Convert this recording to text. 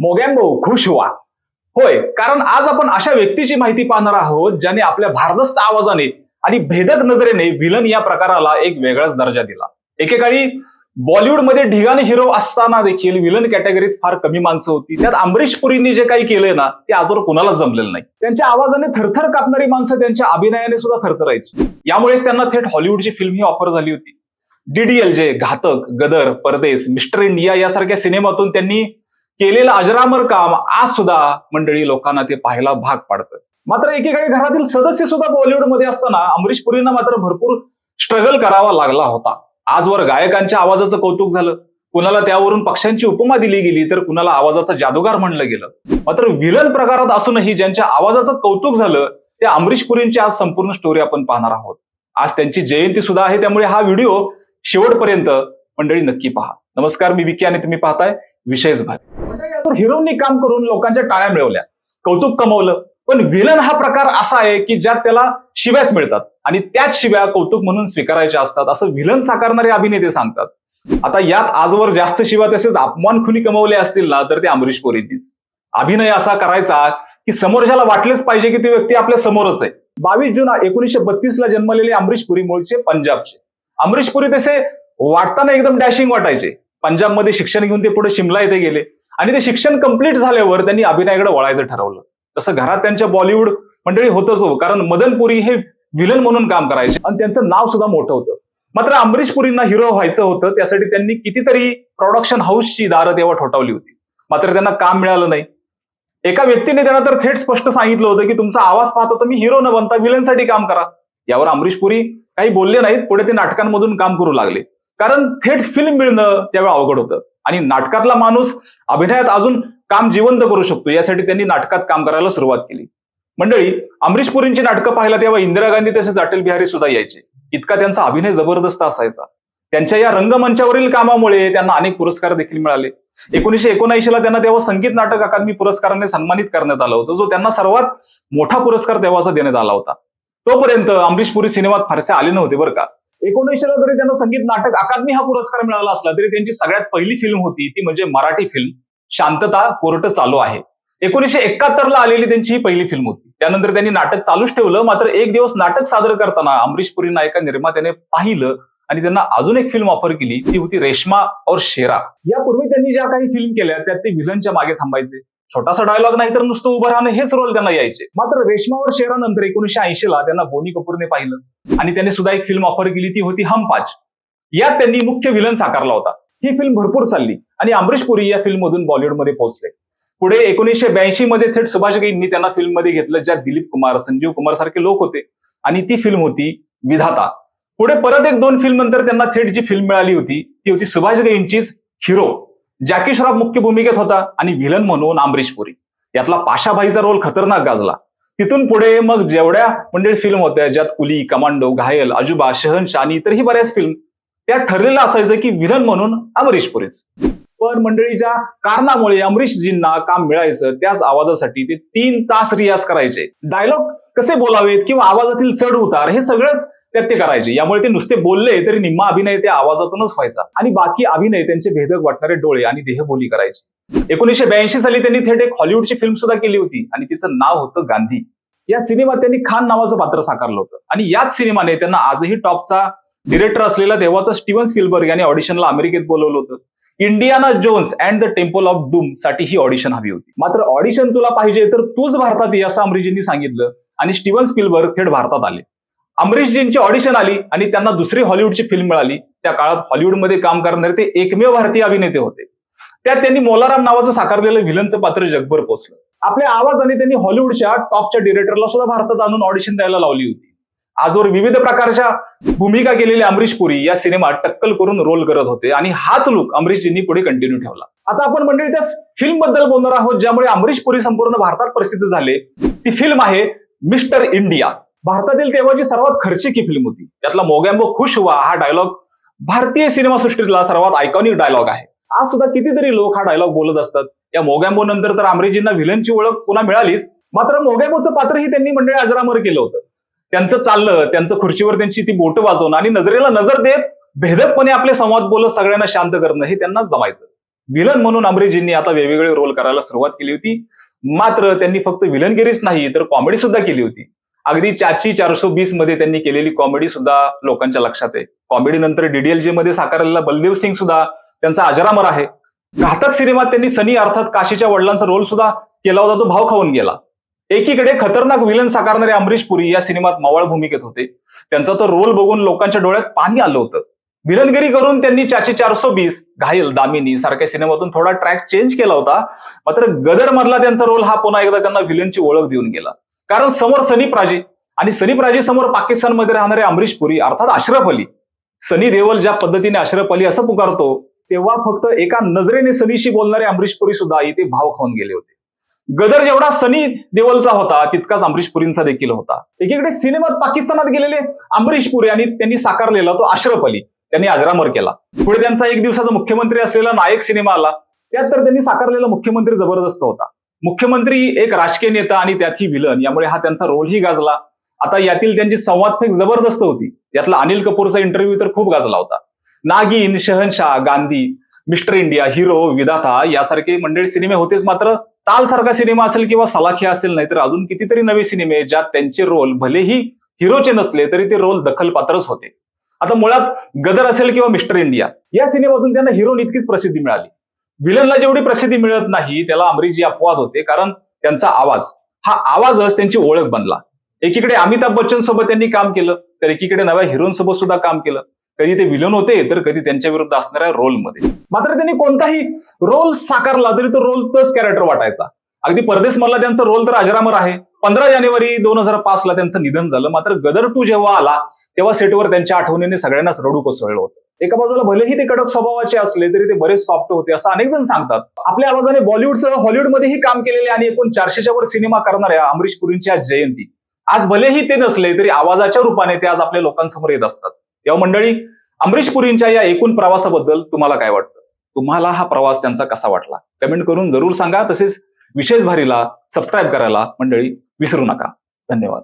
मोगॅम्बो खुश व्हा. होय कारण आज आपण अशा व्यक्तीची माहिती पाहणार आहोत ज्याने आपल्या भारदस्त आवाजाने आणि भेदक नजरेने विलन या प्रकाराला एक वेगळाच दर्जा दिला. एकेकाळी बॉलिवूडमध्ये ढिगाने हिरो असताना देखील विलन कॅटेगरीत फार कमी माणसं होती. त्यात अमरीश पुरींनी जे काही केलंय ना ते आजवर कुणालाच जमलेलं नाही. त्यांच्या आवाजाने थरथर कापणारी माणसं त्यांच्या अभिनयाने सुद्धा थरथरायची यामुळेच त्यांना थेट हॉलिवूडची फिल्म ही ऑफर झाली होती. डीडीएलजे घातक गदर परदेस मिस्टर इंडिया यासारख्या सिनेमातून त्यांनी केलेलं अजरामर काम आज सुद्धा मंडळी लोकांना ते पाहायला भाग पाडतं. मात्र एकेकाळी घरातील सदस्य सुद्धा बॉलिवूडमध्ये असताना अमरीश पुरींना मात्र भरपूर स्ट्रगल करावा लागला होता. आजवर गायकांच्या आवाजाचं कौतुक झालं. कुणाला त्यावरून पक्षांची उपमा दिली गेली तर कुणाला आवाजाचा जादूगार म्हणलं गेलं. मात्र विलन प्रकारात असूनही ज्यांच्या आवाजाचं कौतुक झालं त्या अमरीश पुरींची आज संपूर्ण स्टोरी आपण पाहणार आहोत. आज त्यांची जयंती सुद्धा आहे त्यामुळे हा व्हिडिओ शेवटपर्यंत मंडळी नक्की पहा. नमस्कार मी विकी आणि तुम्ही पाहताय विशेष भाग मंडळी हिरोनी काम करून लोकांच्या टाळ्या मिळवल्या. कौतुक कमवलं. पण विलन हा प्रकार असा आहे की ज्यात त्याला शिव्याच मिळतात. आणि त्याच शिव्या कौतुक म्हणून स्वीकारायच्या असतात. असं विलन साकारणारे अभिनेते सांगतात. आता यात आजवर जास्त शिव्या तसेच अपमान खुनी कमवले असतील ना तर ते अमरीश पुरींनीच. अभिनय असा करायचा की समोरच्याला वाटलेच पाहिजे की ती व्यक्ती आपल्या समोरच आहे. बावीस जून एकोणीसशे बत्तीस ला जन्मलेले अमरीश पुरी मूळचे पंजाबचे. अमरीश पुरी तसे वाटताना एकदम डॅशिंग वाटायचे. पंजाबमध्ये शिक्षण घेऊन ते पुढे शिमला येथे गेले. आणि ते शिक्षण कंप्लीट झाल्यावर त्यांनी अभिनयाकडे वळायचं ठरवलं. तसं घरात त्यांच्या बॉलिवूड मंडळी होतच हो कारण मदन पुरी हे विलन म्हणून काम करायचे. आणि त्यांचं नाव सुद्धा मोठं होतं. मात्र अमरीश पुरींना हिरो व्हायचं होतं त्यासाठी त्यांनी कितीतरी प्रोडक्शन हाऊसची दारं तेव्हा ठोठावली होती. मात्र त्यांना काम मिळालं नाही. एका व्यक्तीने त्यांना तर थेट स्पष्ट सांगितलं होतं की तुमचा आवाज पाहतो तर मी हिरो न बनता विलनसाठी काम करा. यावर अमरीश पुरी काही बोलले नाहीत पुढे ते नाटकांमधून काम करू लागले. कारण थेट फिल्म मिळणं त्यावेळी अवघड होतं. आणि नाटकातला माणूस अभिनयात अजून काम जिवंत करू शकतो. यासाठी त्यांनी नाटकात काम करायला सुरुवात केली. मंडळी अमरीश पुरींची नाटकं पाहायला तेव्हा इंदिरा गांधी तसेच अटल बिहारी सुद्धा यायचे. इतका त्यांचा अभिनय जबरदस्त असायचा. त्यांच्या या रंगमंचावरील कामामुळे त्यांना अनेक पुरस्कार देखील मिळाले. एकोणीशे एकोणऐंशी ला त्यांना तेव्हा संगीत नाटक अकादमी पुरस्काराने सन्मानित करण्यात आलं होतं. जो त्यांना सर्वात मोठा पुरस्कार तेव्हाचा देण्यात आला होता. तोपर्यंत अमरीश पुरी सिनेमात फारसे आले नव्हते बरं का. एकोणीसशेला जरी त्यांना संगीत नाटक अकादमी हा पुरस्कार मिळाला असला तरी त्यांची सगळ्यात पहिली फिल्म होती ती म्हणजे मराठी फिल्म शांतता कोर्ट चालू आहे. एकोणीसशे एकाहत्तरला आलेली त्यांची ही पहिली फिल्म होती. त्यानंतर त्यांनी नाटक चालूच ठेवलं मात्र एक दिवस नाटक सादर करताना अमरीश पुरींना एका निर्मात्याने पाहिलं आणि त्यांना अजून एक फिल्म ऑफर केली ती होती रेशमा और शेरा. यापूर्वी त्यांनी ज्या काही फिल्म केल्या त्यात ते विलनच्या मागे थांबायचे. छोटासा डायलॉग नाही तर नुसतं उभं राहणं हेच रोल त्यांना यायचे. मात्र रेशमावर शेरानंतर एकोणीशे ऐंशी ला त्यांना बोनी कपूरने पाहिलं. आणि त्यांनी सुद्धा एक फिल्म ऑफर केली ती होती हम पाच यात त्यांनी मुख्य विलन साकारला होता. ही फिल्म भरपूर चालली आणि अमरीश पुरी या फिल्म मधून बॉलिवूडमध्ये पोहोचले. पुढे एकोणीसशे ब्याऐंशी मध्ये थेट सुभाष गईंनी त्यांना फिल्ममध्ये घेतलं ज्यात दिलीप कुमार संजीव कुमार सारखे लोक होते. आणि ती फिल्म होती विधाता. पुढे परत एक दोन फिल्म नंतर त्यांना थेट जी फिल्म मिळाली होती ती होती सुभाष गईंचीच हिरो जॅकी श्रॉफ मुख्य भूमिकेत होता आणि व्हिलन म्हणून अमरीश पुरी. यातला पाशाभाईचा रोल खतरनाक गाजला. तिथून पुढे मग जेवढ्या म्हणजे फिल्म होत्या ज्यात कुली कमांडो घायल अजुबा शहनशाह आणि इतरही बऱ्याच फिल्म त्या ठरलेलं असायचं की विलन म्हणून अमरीश पुरीच. पण मंडळीच्या कारणामुळे अमरीशजींना काम मिळायचं त्याच आवाजासाठी ते तीन तास रियाज करायचे. डायलॉग कसे बोलावेत किंवा आवाजातील चढ उतार हे सगळंच त्यात ते करायचे. यामुळे ते नुसते बोलले तरी निम्मा अभिनय त्या आवाजातूनच व्हायचा. आणि बाकी अभिनय त्यांचे भेदक वाटणारे डोळे आणि देहबोली करायचे. एकोणीसशे ब्याऐंशी साली त्यांनी थेट एक हॉलिवूडची फिल्म सुद्धा केली होती आणि तिचं नाव होतं गांधी. या सिनेमात त्यांनी खान नावाचं पात्र साकारलं होतं. आणि याच सिनेमाने त्यांना आजही टॉपचा डिरेक्टर असलेला तेव्हाचा स्टीव्हन स्पिलबर्ग यांनी ऑडिशनला अमेरिकेत बोलवलं होतं. Indiana Jones and the Temple of डूमसाठी ही ऑडिशन हवी होती. मात्र ऑडिशन तुला पाहिजे तर तूच भारतात ये असं अमरीशजींनी सांगितलं आणि स्टीव्हन स्पिलबर्ग थेट भारतात आले. अमरीशजींची ऑडिशन आली आणि त्यांना दुसरी हॉलिवूडची फिल्म मिळाली. त्या काळात हॉलिवूडमध्ये काम करणारे ते एकमेव भारतीय अभिनेते होते. त्यात त्यांनी मोलाराम नावाचं साकारलेलं व्हिलनचं पात्र जगभर पोचलं आपल्या आवाजाने त्यांनी हॉलिवूडच्या टॉपच्या डिरेक्टरला सुद्धा भारतात आणून ऑडिशन द्यायला लावली होती. आजवर विविध प्रकारच्या भूमिका केलेले अमरीश पुरी या सिनेमात टक्कल करून रोल करत होते आणि हाच लुक अमरीशजींनी पुढे कंटिन्यू ठेवला. आता आपण मंडळी त्या फिल्मबद्दल बोलणार आहोत ज्यामुळे अमरीश पुरी संपूर्ण भारतात प्रसिद्ध झाले. ती फिल्म आहे मिस्टर इंडिया. भारतातील तेव्हाची सर्वात खर्चिकी फिल्म होती. त्यातला मोगॅम्बो खुश हुआ हा डायलॉग भारतीय सिनेमासृष्टीतला सर्वात आयकॉनिक डायलॉग आहे. आज सुद्धा कितीतरी लोक हा डायलॉग बोलत असतात. या मोगॅम्बो नंतर तर अमरीशजींना व्हिलनची ओळख पुन्हा मिळालीच. मात्र मोगॅम्बोचं पात्रही त्यांनी मंडळी अजरामर केलं होतं. त्यांचं चाललं त्यांचं खुर्चीवर त्यांची ती बोट वाजवणं आणि नजरेला नजर देत भेदकपणे आपले संवाद बोलत सगळ्यांना शांत करणं हे त्यांना जमायचं. विलन म्हणून अमरीशजींनी आता वेगवेगळे रोल करायला सुरुवात केली होती. मात्र त्यांनी फक्त विलनगिरीच नाही तर कॉमेडी सुद्धा केली होती. अगदी चाची चारशे बीसमध्ये त्यांनी केलेली कॉमेडी सुद्धा लोकांच्या लक्षात आहे. कॉमेडी नंतर डीडीएलजे मध्ये साकारलेला बलदेव सिंग सुद्धा त्यांचा अजरामर आहे. घातक सिनेमात त्यांनी सनी अर्थात काशीच्या वडिलांचा रोल सुद्धा केला होता तो भाव खाऊन गेला. एकीकडे खतरनाक विलन साकारणारे अमरीश पुरी या सिनेमात मवाळ भूमिकेत होते. त्यांचा तो रोल बघून लोकांच्या डोळ्यात पाणी आलं होतं. विलनगिरी करून त्यांनी चाची चारशे बीस घायल दामिनी सारख्या सिनेमातून थोडा ट्रॅक चेंज केला होता. मात्र गदर मधला त्यांचा रोल हा पुन्हा एकदा त्यांना विलनची ओळख देऊन गेला. कारण समोर सनी प्राजी आणि सनी प्राजी समोर पाकिस्तानमध्ये राहणारे अमरीश पुरी अर्थात अशरफ अली. सनी देवल ज्या पद्धतीने अशरफ अली असं पुकारतो तेव्हा फक्त एका नजरेने सनीशी बोलणारे अमरीश पुरी सुद्धा इथे भाव खाऊन गेले होते. गदर जेवढा सनी देवलचा होता तितकाच अमरीश पुरींचा देखील होता. एकीकडे सिनेमात पाकिस्तानात गेलेले अमरीश पुरी आणि त्यांनी साकारलेला तो अशरफ अली त्यांनी अजरामर केला. पुढे त्यांचा एक दिवसाचा मुख्यमंत्री असलेला नायक सिनेमा आला त्यात तर त्यांनी साकारलेला मुख्यमंत्री जबरदस्त होता. मुख्यमंत्री एक राजकीय नेता आणि त्याची विलन यामुळे हा त्यांचा रोलही गाजला. आता यातील त्यांची संवाद फेक जबरदस्त होती. यातला अनिल कपूरचा इंटरव्ह्यू तर खूप गाजला होता. नागिन शहनशाह गांधी मिस्टर इंडिया हिरो विधाता यासारखे मंडळी सिनेमे होतेच मात्र तालसारखा सिनेमा असेल किंवा सलाखिया असेल नाहीतर अजून कितीतरी नवे सिनेमे ज्यात त्यांचे रोल भलेही हिरोचे नसले तरी ते रोल दखलपात्रच होते. आता मुळात गदर असेल किंवा मिस्टर इंडिया या सिनेमातून त्यांना हिरो इतकीच प्रसिद्धी मिळाली. विलनला जेवढी प्रसिद्धी मिळत नाही त्याला अमरीशजी अपवाद होते कारण त्यांचा आवाज हा आवाजच त्यांची ओळख बनला. एकीकडे अमिताभ बच्चन सोबत त्यांनी काम केलं तर एकीकडे नव्या हिरोईन सुद्धा काम केलं. कधी ते विलन होते तर कधी त्यांच्या विरुद्ध असणाऱ्या रोलमध्ये मात्र त्यांनी कोणताही रोल साकारला तरी तो रोल तोच कॅरेक्टर वाटायचा. अगदी परदेश मधला त्यांचा रोल तर अजरामर आहे. पंधरा जानेवारी दोन हजार पाच ला त्यांचं निधन झालं. मात्र गदर टू जेव्हा आला तेव्हा सेटवर त्यांच्या आठवणीने सगळ्यांनाच रडू कोसळलं होतं. एका बाजूला भलेही ते कडक स्वभावाचे असले तरी ते बरेच सॉफ्ट होते असं अनेक जण सांगतात. आपल्या आवाजाने बॉलिवूडसह हॉलिवूडमध्येही काम केलेले आणि एकूण चारशेच्या वर सिनेमा करणाऱ्या अमरीश पुरींची आज जयंती. आज भलेही ते नसले तरी आवाजाच्या रूपाने ते आज आपल्या लोकांसमोर येत असतात. या मंडळी अमरीश पुरींच्या या एकूण प्रवासाबद्दल तुम्हाला काय वाटतं? तुम्हाला हा प्रवास त्यांचा कसा वाटला? कमेंट करून जरूर सांगा. तसेच विशेष भारीला सबस्क्राईब करायला मंडळी विसरू नका. धन्यवाद.